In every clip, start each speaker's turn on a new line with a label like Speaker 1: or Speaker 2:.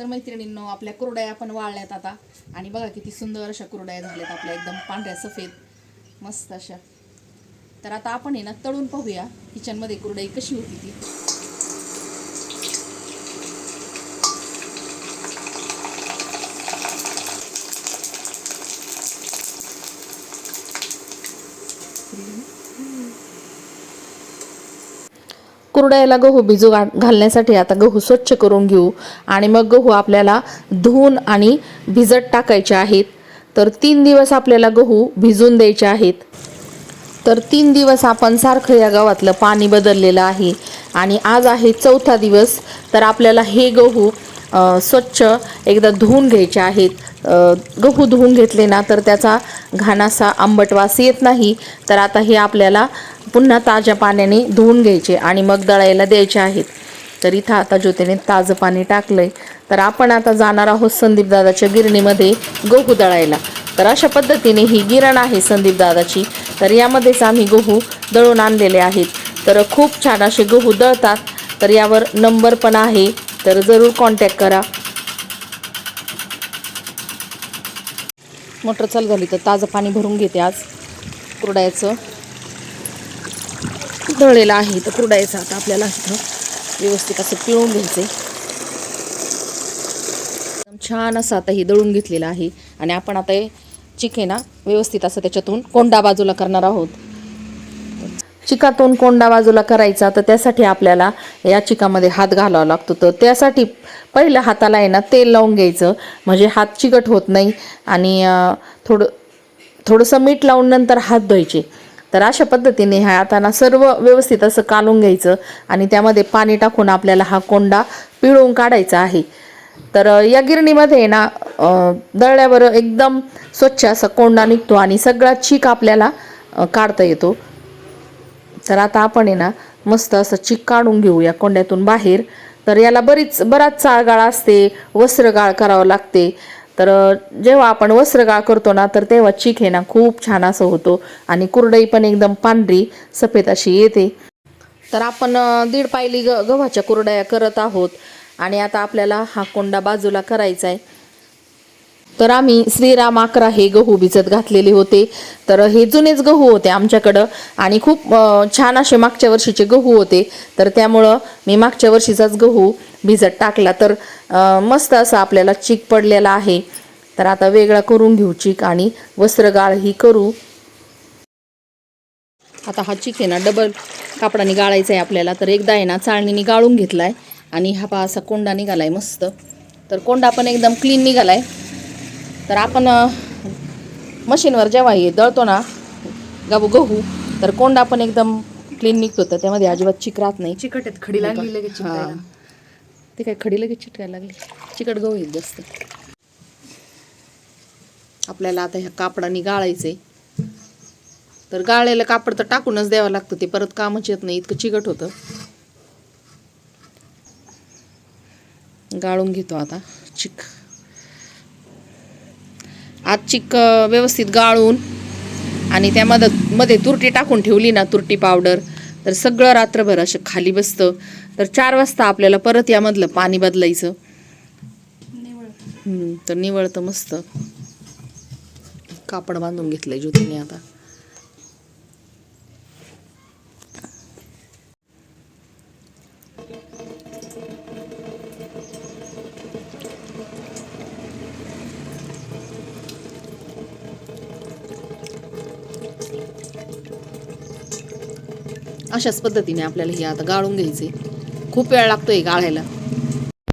Speaker 1: तर मैत्रिणींनो आपल्या कुरड्या पण वाळल्यात आता. आणि बघा किती सुंदर अशा कुरड्या झाल्यात आपल्या एकदम पांढऱ्या सफेद. मस्त अशा. तर आता आपण आहे ना तळून पाहूया. किचनमध्ये कुरडई कशी होती ती. कुरड्याला गहू भिजू घालण्यासाठी आता गहू स्वच्छ करून घेऊ. आणि मग गहू आपल्याला धुवून आणि भिजत टाकायचे आहेत. तर तीन दिवस आपल्याला गहू भिजून द्यायचे आहेत. तर तीन दिवस आपण सारखं या गावातलं पाणी बदललेलं आहे. आणि आज आहे चौथा दिवस. तर आपल्याला हे गहू स्वच्छ एकदा धुवून घ्यायचे आहेत. गहू धुवून घेतले ना तर त्याचा घाणासा आंबट वास येत नाही. तर आता हे आपल्याला पुन्हा ताज्या पाण्याने धुवून घ्यायचे आणि मग दळायला द्यायचे आहेत. तर इथं आता ज्योतीने ताजं पाणी टाकलं आहे तर आपण आता जाणार आहोत संदीपदादाच्या गिरणीमध्ये गहू दळायला. तर अशा पद्धतीने ही गिरण आहे संदीपदादाची तर यामध्येच आम्ही गहू दळून आणलेले आहेत. तर खूप छान असे गहू दळतात. तर यावर नंबर पण आहे. तर जरूर कॉन्टॅक्ट करा. मोटर चालू झाली तर ताजं पाणी भरून घेते आज. कुरडायचं. दळलेलं आहे तर कुरडायचं आता आपल्याला इथं व्यवस्थित असं पिळून घ्यायचं एकदम छान असं आता हे दळून घेतलेलं आहे. आणि आपण आता हे चिक आहे ना व्यवस्थित असं त्याच्यातून कोंडा बाजूला करणार आहोत. चिकातून कोंडा बाजूला करायचा तर त्यासाठी आपल्याला या चिकामध्ये हात घालावा लागतो. तर त्यासाठी पहिलं हाताला आहे ना तेल लावून घ्यायचं. म्हणजे हात चिकट होत नाही आणि थोडं थोडंसं मीठ लावून नंतर हात धुवायचे. तर अशा पद्धतीने ह्या हाताना सर्व व्यवस्थित असं कालून घ्यायचं आणि त्यामध्ये पाणी टाकून आपल्याला हा कोंडा पिळून काढायचा आहे. तर या गिरणीमध्ये आहे ना दळल्यावर एकदम स्वच्छ असा कोंडा निघतो आणि सगळा चीक आपल्याला काढता येतो. तर आता आपण आहे ना मस्त असं चिक काढून घेऊ या कोंड्यातून बाहेर. तर याला बरीच बराच चाळगाळ असते वस्त्रगाळ करावं लागते. तर जेव्हा आपण वस्त्रगाळ करतो ना तर तेव्हा चिक हे ना खूप छान असं होतो. आणि कुरडई पण एकदम पांढरी सफेद अशी येते. तर आपण दीड पायली ग गव्हाच्या कुरडया करत आहोत. आणि आता आपल्याला हा कोंडा बाजूला करायचा आहे तर आम्ही श्रीराम अकरा हे गहू भिजत घातलेले होते. तर हे जुनेच गहू होते आमच्याकडं. आणि खूप छान असे मागच्या वर्षीचे गहू होते. तर त्यामुळं मी मागच्या वर्षीचाच गहू भिजत टाकला. तर मस्त असं आपल्याला चीक पडलेला आहे. तर आता वेगळा करून घेऊ चीक आणि वस्त्रगाळ ही करू. आता हा चिक आहे ना डबल कापडाने गाळायचा आहे आपल्याला. तर एकदा आहे ना चाळणीने गाळून घेतला आहे आणि हा पा असा कोंडा निघाला आहे मस्त. तर कोंडा पण एकदम क्लीन निघाला आहे तर आपण मशीनवर जेव्हा हे दळतो ना गाबू गहू तर कोंडा पण एकदम क्लीन निघतो तर त्यामध्ये अजिबात चिक राहत नाही.
Speaker 2: चिकट आहेत खडी लागली लगेच
Speaker 1: हा. ते काय खडी लगेच चिटकायला लागली. चिकट गहू येईल जास्त. आपल्याला आता ह्या कापडाने गाळायचंय. तर गाळलेलं कापड तर टाकूनच द्यावं लागतं ते परत कामच येत नाही इतकं चिकट होतं. गाळून घेतो आता चिक. आज चिक अं, व्यवस्थित गाळून आणि त्यामध्ये मध्ये तुरटी टाकून ठेवली ना तुरटी पावडर तर सगळं रात्रभर असं खाली बसतं. तर चार वाजता आपल्याला परत यामधलं पाणी बदलायचं. तर निवळतं मस्त. कापड बांधून घेतलंय ज्योतीने आता. अशाच पद्धतीने आपल्याला हे आता गाळून घ्यायचे. खूप वेळ लागतो हे गाळायला.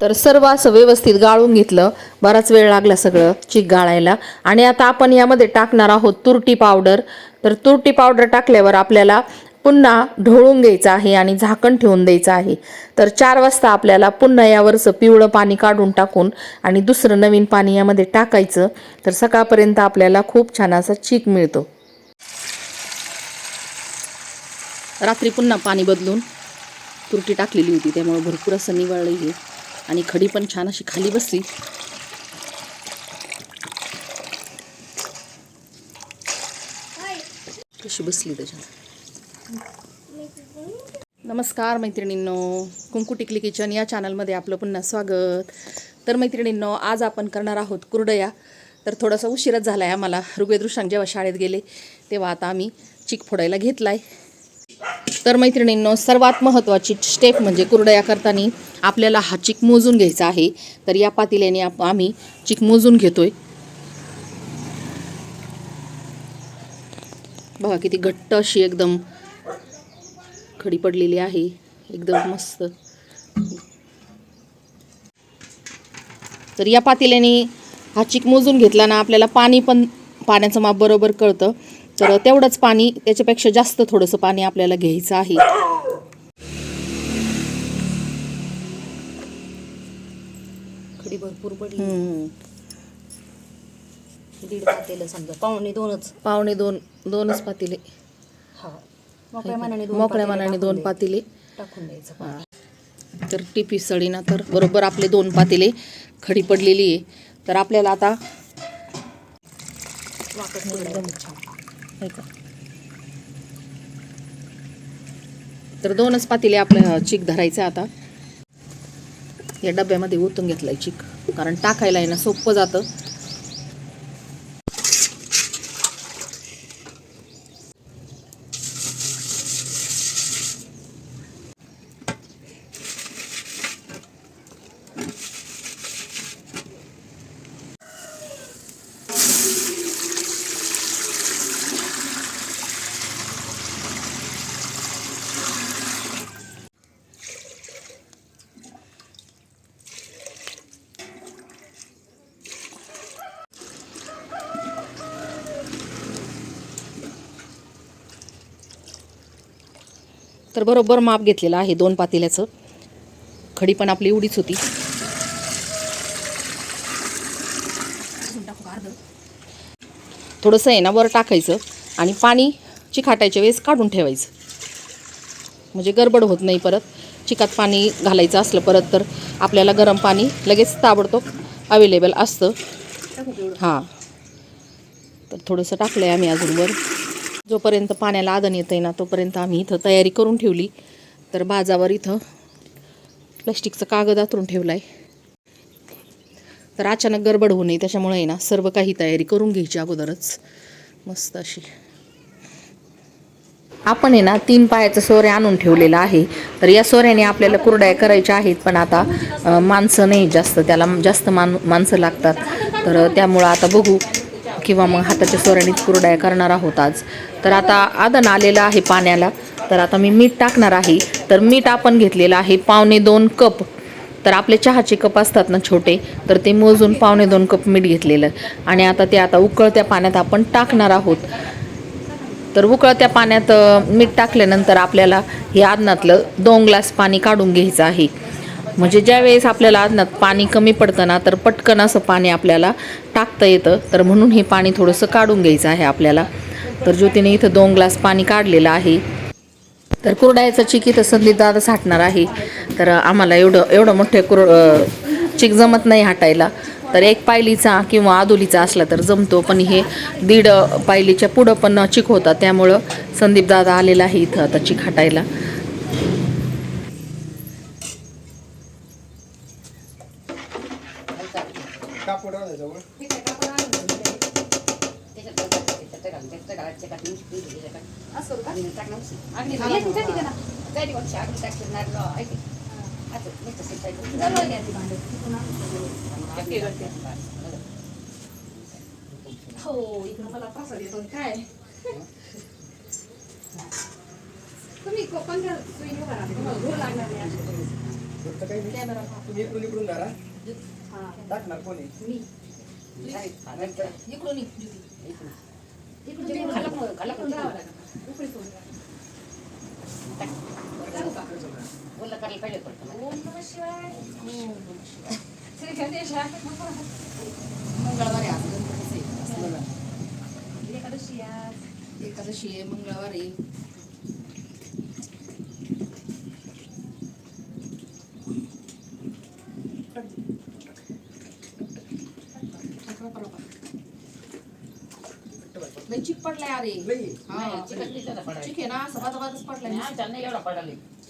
Speaker 1: तर सर्व असं व्यवस्थित गाळून घेतलं. बराच वेळ लागला सगळं चीक गाळायला. आणि आता आपण यामध्ये टाकणार आहोत तुरटी पावडर. तर तुरटी पावडर टाकल्यावर आपल्याला पुन्हा ढोळून घ्यायचं आहे आणि झाकण ठेवून द्यायचं आहे. तर चार वाजता आपल्याला पुन्हा यावरचं पिवळं पाणी काढून टाकून आणि दुसरं नवीन पाणी यामध्ये टाकायचं. तर सकाळपर्यंत आपल्याला खूप छान असा चीक मिळतो. रात्री पुन्हा पाणी बदलून तुरटी टाकलेली होती त्यामुळे भरपूर असं निवळलं आहे आणि खडी पण छान अशी खाली बसली. कशी बसली त्याच्यात? नमस्कार मैत्रिणींनो. कुंकू टिकली किचन या चॅनलमध्ये आपलं पुन्हा स्वागत. तर मैत्रिणींनो आज आपण करणार आहोत कुरडया. तर थोडासा उशीरच झाला आहे आम्हाला. ऋग्वेद ऋषांक जेव्हा शाळेत गेले तेव्हा आता आम्ही चिक फोडायला घेतला आहे तर मैत्रिणींनो सर्वात महत्त्वाची स्टेप म्हणजे कुरडया करताना आपल्याला हा चिक मोजून घ्यायचा आहे. तर या पातेल्याने आप आम्ही चिक मोजून घेतोय. बघा किती घट्ट अशी एकदम खडी पडलेली आहे. एकदम मस्त. तर या पातेल्याने हा चिक मोजून घेतला ना आपल्याला पाणी पण पाण्याचं माप बरोबर कळतं. तर तेवढंच पाणी त्याच्यापेक्षा जास्त थोडंसं पाणी आपल्याला घ्यायचं आहे.
Speaker 2: खडी भरपूर पडली. दीड पातेलं समजा पावणे दोनच.
Speaker 1: पावणे दोन दोनच पातेले.
Speaker 2: हा. मोकळ्या मनाने दोन
Speaker 1: मोकळ्या
Speaker 2: पातेलं
Speaker 1: मनाने
Speaker 2: टाकून
Speaker 1: दोन
Speaker 2: द्यायचं.
Speaker 1: पातेले.
Speaker 2: टाकून द्यायचं.
Speaker 1: तर टिपी सडीना तर बरोबर आपले दोन पातेले खडी पडलेली आहे. तर आपल्याला आता
Speaker 2: वाकड एकदम छान
Speaker 1: हे का? तर दोनच पातेले आपलं चीक धरायचं आता या डब्यामध्ये ओतून घेतलाय चीक कारण टाकायला आहे ना सोपं जातं तर बरोबर माप घेतलेलं आहे दोन पातेल्याचं. खडी पण आपली एवढीच होती. थोडंसं आहे ना वर टाकायचं आणि पाणी चिखाटायच्या वेळेस काढून ठेवायचं. म्हणजे गडबड होत नाही परत. चिकात पाणी घालायचं असलं परत तर आपल्याला गरम पाणी लगेच ताबडतोब अवेलेबल असतं. हां. तर थोडंसं टाकलं आहे आम्ही अजून वर. जोपर्यंत पाण्याला आदन येतं आहे ना तोपर्यंत आम्ही इथं तयारी करून ठेवली. तर बाजावर इथं प्लॅस्टिकचं कागद आतरून ठेवला आहे तर अचानक गडबड होऊ नये त्याच्यामुळे आहे ना सर्व काही तयारी करून घ्यायची अगोदरच. मस्त अशी. आपण आहे ना तीन पायाचं सोरे आणून ठेवलेलं आहे. तर या सोऱ्याने आपल्याला कुरड्या करायच्या आहेत पण आता माणसं नाही जास्त त्याला जास्त मान माणसं लागतात. तर त्यामुळं आता बघू. किंवा मग हाताच्या सोऱ्यानेच कुरडाया करणार आहोत आज. तर आता आदन आलेलं आहे पाण्याला. तर आता मी मीठ टाकणार आहे. तर मीठ आपण घेतलेलं आहे पावणे दोन कप. तर आपले चहाचे कप असतात ना छोटे तर ते मोजून पावणे दोन कप मीठ घेतलेलं. आणि आता ते आता उकळत्या पाण्यात आपण टाकणार आहोत. तर उकळत्या पाण्यात मीठ टाकल्यानंतर आपल्याला हे आदनातलं दोन ग्लास पाणी काढून घ्यायचं आहे. म्हणजे ज्या वेळेस आपल्याला अन्नात पाणी कमी पडतं ना तर पटकन असं पाणी आपल्याला टाकता येतं. तर म्हणून हे पाणी थोडंसं काढून घ्यायचं आहे आपल्याला. तर ज्योतीने इथं दोन ग्लास पाणी काढलेलं आहे. तर कुरडायचं चिक इथं संदीप दादा साठणार आहे. तर आम्हाला एवढं एवढं मोठे कुर चिक जमत नाही हाटायला. तर एक पायलीचा किंवा आदुलीचा असला तर जमतो पण हे दीड पायलीच्या पुढं पण चिक होता त्यामुळं संदीप दादा आलेला आहे इथं आता चिक हाटायला.
Speaker 2: हो इकडं मला त्रास येतो काय तुम्ही लागणार नाही
Speaker 3: तुम्ही इकडून धरा. टाकणार कोणी
Speaker 2: मी इकडून खाली- राहावं. उकळी मंगळवार आज. एकादशी आज.
Speaker 1: एकादशी आहे मंगळवार आहे लय चिक पडलाय अरे. हा.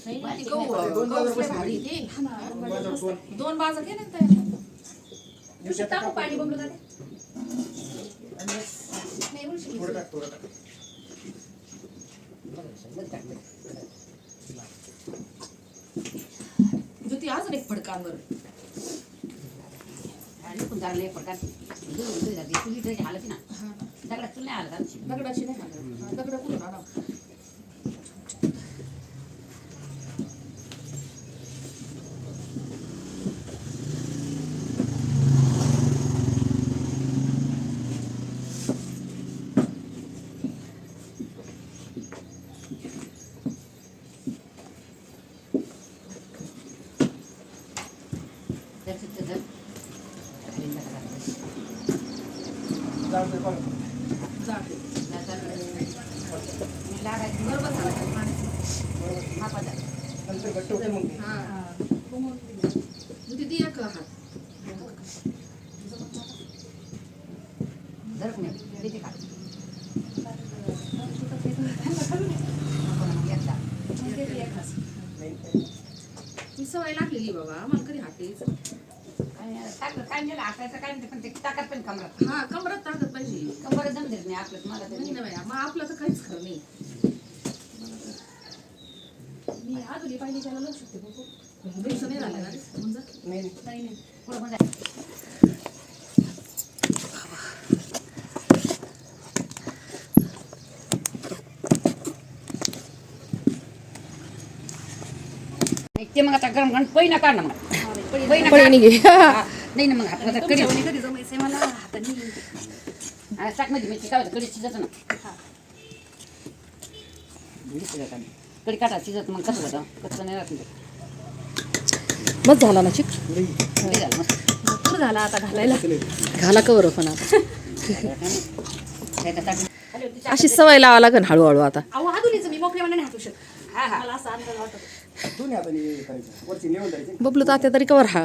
Speaker 1: नाही, नाही, ती गहू,
Speaker 3: दोन
Speaker 1: गहू
Speaker 3: बाजार
Speaker 1: लय भारी ते.
Speaker 3: माझ्यावर दोन
Speaker 1: दोन बाजार घे ना तयार
Speaker 2: तुळशी टाकू पाणी दादा नाही उलशी ज्योती अजून एक फडकांवर
Speaker 4: आणि पण जरा लय पडतात. दूध- दूध जाते. चुली तरी हालत ना. दगडात चूल नाही हालत आमची.
Speaker 2: दगडाची नाही हालत. दगड कुठून आणा
Speaker 4: त्याचं त्याचं खाली नका टाकू.
Speaker 3: जाऊ दे, बघ.
Speaker 2: जाते
Speaker 4: मी लागायचं.
Speaker 2: बरोबर झालं पाणी
Speaker 4: हा पदार्थ.
Speaker 3: नंतर घट्ट होते मग ते.
Speaker 2: हा ज्योती दी एक हात
Speaker 4: मग
Speaker 3: नाही,
Speaker 2: मी सवय लागलेली बाबा मला कधी हाटेच
Speaker 4: आणि टाकलं काय नाही आकायचं काय नाही पण ते ताकत पण कमरात
Speaker 2: हा कमरात ताकद पाहिजे.
Speaker 4: कंबर जमतेच नाही आपलं मला तर
Speaker 2: नाही. ना बाया, मग आपलं तर काहीच खरं नाही. मी आधुली पाहिजे त्याला लक्ष शकते बघू दिवस नाही झाले ना रे?
Speaker 3: नाही, नाही.
Speaker 2: नाही नाही.
Speaker 4: पुढं पण जाय. नाही, ते मग आता गरम गरम पहिना काढ ना मग. पहिना
Speaker 1: पळी
Speaker 4: काढ.
Speaker 1: निघे.
Speaker 4: हा, नाही ना मग
Speaker 2: तुमच्या कधी
Speaker 4: हा, टाकमध्ये मिरची काय कडी शिजत ना. कडी शिजत आणि. कडी काटा शिजत मग कसं होतं? कसं नाही राहत.
Speaker 1: मग झाला ना चिक
Speaker 4: लई झालं मस्त.
Speaker 2: भरपूर झाला आता घालायला.
Speaker 1: घाला कवर पण आता. अशी सवय लावा लागेल हळूहळू आता.
Speaker 2: अहो मी मोकळ्या मनाने हातू शकत.
Speaker 4: हा हा.
Speaker 2: मला असा अंदाज वाटत
Speaker 3: दोन्ही हाताने हे करायचं. वरची लेवल धरायची.
Speaker 1: बबलू तात्या तरी कवर हा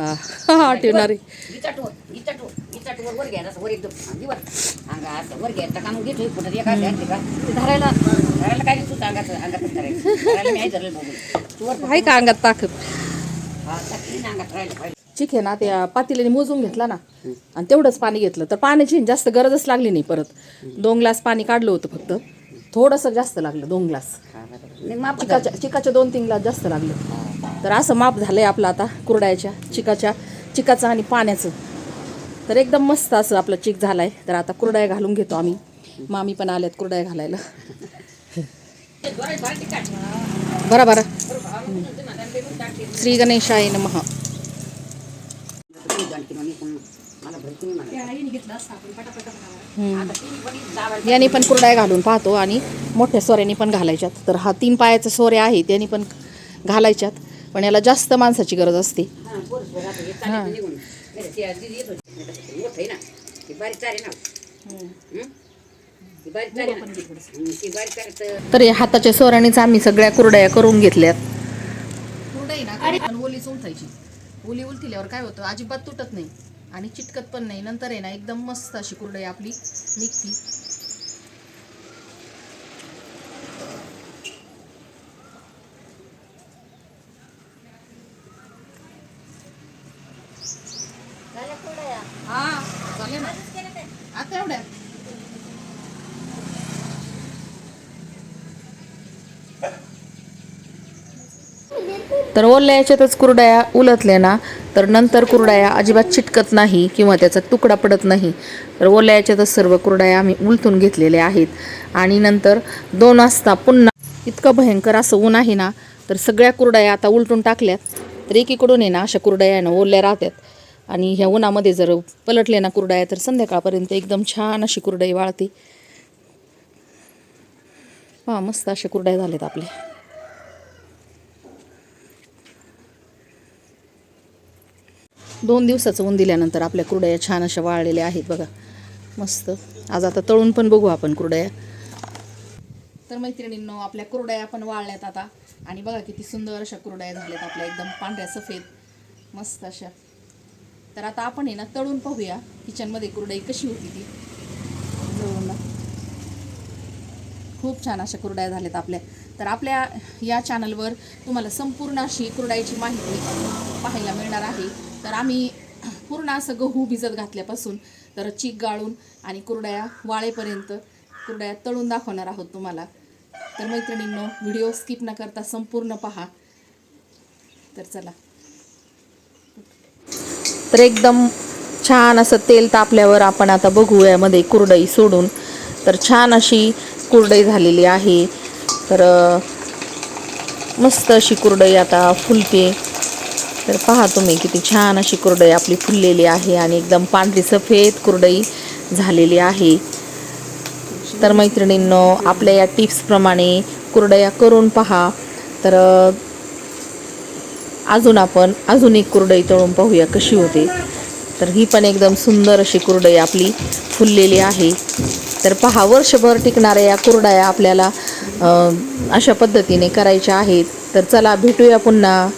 Speaker 1: हा ठेवणारे
Speaker 4: इचाटवर इचाटवर इचाटवर वर घ्यायला असं वर एकदम. अंगी वर अंगा असं वर घ्यायचं काम घेतो कुठं एका घ्यायचं का? ते धरायला धरायला काय नाही तू अंगाचं अंगात धरायचं. धरायला मी आहे धरलं बघून. तू वर
Speaker 1: आहे का अंगात ताकद
Speaker 4: हा टाकली ना अंगात राहिलं पाहिजे.
Speaker 1: चिक आहे ना त्या पातेल्याने मोजून घेतला ना आणि तेवढंच पाणी घेतलं तर पाण्याची जास्त गरजच लागली नाही परत. दोन ग्लास पाणी काढलं होतं फक्त. थोडंसं जास्त लागलं दोन ग्लास.
Speaker 4: नाही माप
Speaker 1: चिकाच्या चिकाच्या दोन तीन ग्लास जास्त लागलं तर असं माप झालंय आपलं आता कुरड्याच्या चिकाच्या चिकाचं आणि पाण्याचं तर एकदम मस्त असं आपलं चिक झालाय तर आता कुरड्या घालून घेतो आम्ही मामी पण आल्यात कुरड्या घालायला. बरं बरं. श्री गणेशाय नमः याने पण कुरड्या घालून पाहतो आणि मोठ्या सोऱ्याने पण घालायच्यात. तर हा तीन पायाचा सोऱ्या आहे त्याने पण घालायच्यात. पण याला जास्त माणसाची गरज असते.
Speaker 4: हा, हे. हं? हं, तर-
Speaker 1: हाताच्या सोऱ्यानेच आम्ही सगळ्या कुरड्या करून घेतल्यात.
Speaker 2: कुरडई ना ओलीच उलटायची ओली उलटिल्यावर काय होतं? अजिबात तुटत नाही. आणि चिटकत पण नाही. नंतर आहे ना एकदम मस्त अशी कुरडई आपली निघती. हा आता एवढ्या?
Speaker 1: तर ओल्या याच्यातच कुरड्या उलटल्या ना. तर नंतर कुरडाया अजिबात चिटकत नाही किंवा त्याचा तुकडा पडत नाही. तर ओल्या याच्यातच सर्व कुरडाया आम्ही उलटून घेतलेल्या आहेत. आणि नंतर दोन वाजता पुन्हा इतकं भयंकर असं ऊन आहे ना तर सगळ्या कुरडाया आता उलटून टाकल्यात. तर एकीकडून आहे ना अशा कुरड्या ना ओल्या राहतात आणि ह्या उन्हामध्ये जर पलटले ना कुरड्या तर संध्याकाळपर्यंत एकदम छान अशी कुरडई वाळते. पहा मस्त अशा कुरड्या झाल्यात आपल्या. दोन दिवसाचं ऊन दिल्यानंतर आपल्या कुरडया छान अशा वाळलेल्या आहेत बघा. मस्त. आज आता तळून पण बघू आपण कुरडया.
Speaker 2: तर मैत्रिणींनो आपल्या कुरड्या पण वाळल्यात आता. आणि बघा किती सुंदर अशा कुरड्या झाल्यात आपल्या एकदम पांढऱ्या सफेद. मस्त अशा. तर आता आपण आहे ना तळून पाहूया किचनमध्ये कुरडई कशी होती ती. खूप छान अशा कुरड्या झाल्यात आपल्या. तर आपल्या या चॅनलवर तुम्हाला संपूर्ण अशी कुरडाईची माहिती पाहायला मिळणार आहे. तर आम्ही
Speaker 1: पूर्ण असं गहू भिजत घातल्यापासून तर चीक गाळून आणि कुरड्या वाळेपर्यंत कुरड्या तळून दाखवणार आहोत तुम्हाला. तर मैत्रिणींनो व्हिडिओ स्किप न करता संपूर्ण पहा. तर चला. तर एकदम छान असं तेल तापल्यावर आपण आता बघू यामध्ये कुरडई सोडून. तर छान अशी कुरडई झालेली आहे. तर मस्त अशी कुरडई आता फुलते. तर पहा तुम्ही किती छान अशी कुरडई आपली फुललेली आहे आणि एकदम पांढरी सफेद कुरडई झालेली आहे. तर मैत्रिणींनो आपल्या या टिप्सप्रमाणे कुरडया करून पहा. तर अजून आपण अजून एक कुरडई तळून पाहूया कशी होते. तर ही पण एकदम सुंदर अशी कुरडई आपली फुललेली आहे. तर पहा वर्षभर टिकणाऱ्या या कुरडया आपल्याला अशा पद्धतीने करायच्या आहेत. तर चला भेटूया पुन्हा.